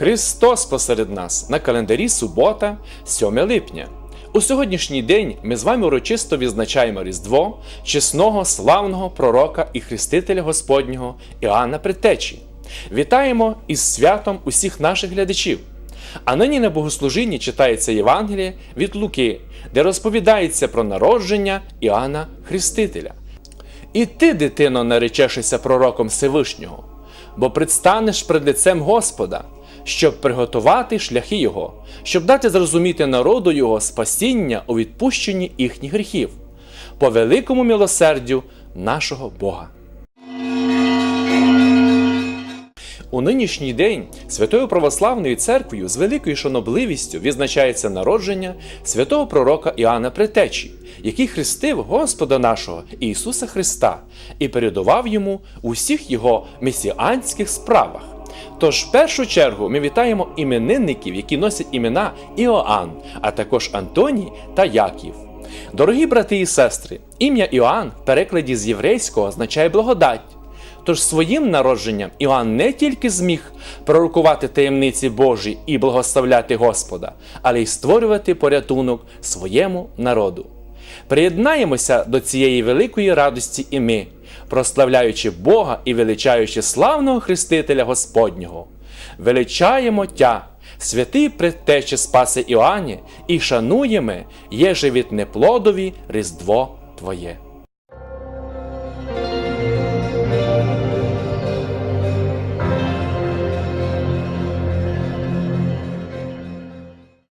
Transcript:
Христос посеред нас на календарі субота, 7 липня. У сьогоднішній день ми з вами урочисто відзначаємо Різдво чесного славного пророка і хрестителя Господнього Іоанна Предтечі. Вітаємо із святом усіх наших глядачів. А нині на богослужінні читається Євангеліє від Луки, де розповідається про народження Іоанна Хрестителя. І ти, дитино, наречешся пророком Всевишнього, бо предстанеш пред лицем Господа, щоб приготувати шляхи Його, щоб дати зрозуміти народу Його спасіння у відпущенні їхніх гріхів, по великому милосердю нашого Бога. У нинішній день Святою Православною Церквою з великою шанобливістю відзначається народження святого пророка Іоанна Претечі, який хрестив Господа нашого Ісуса Христа і передував йому у всіх його месіанських справах. Тож, в першу чергу, ми вітаємо іменинників, які носять імена Іоанн, а також Антоній та Яків. Дорогі брати і сестри, ім'я Іоанн в перекладі з єврейського означає благодать. Тож своїм народженням Іоанн не тільки зміг пророкувати таємниці Божі і благословляти Господа, але й створювати порятунок своєму народу. Приєднаємося до цієї великої радості і ми, прославляючи Бога і величаючи славного Хрестителя Господнього. Величаємо Тя, святий предтече Спаси Іоанні, і шануємо, єже від неплодові Різдво Твоє.